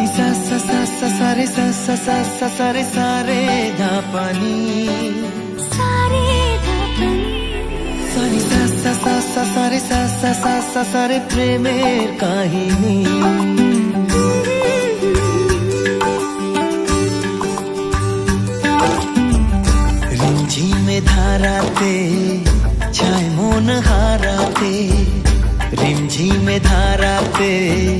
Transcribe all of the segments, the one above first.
सा सा सा सा रे सा रे धा पानी सारे ধাপনি सा रे सा सा सा सा सा रे सा सा सा सा सा রে প্রেমের কাহিনী রিমঝিমে ধারাতে ছায় মন হারাতে রিমঝিমে ধারাতে ছায় মন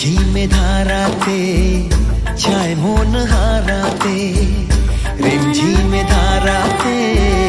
झीमे धाराते छाय मोन हाराते रिम धारा धाराते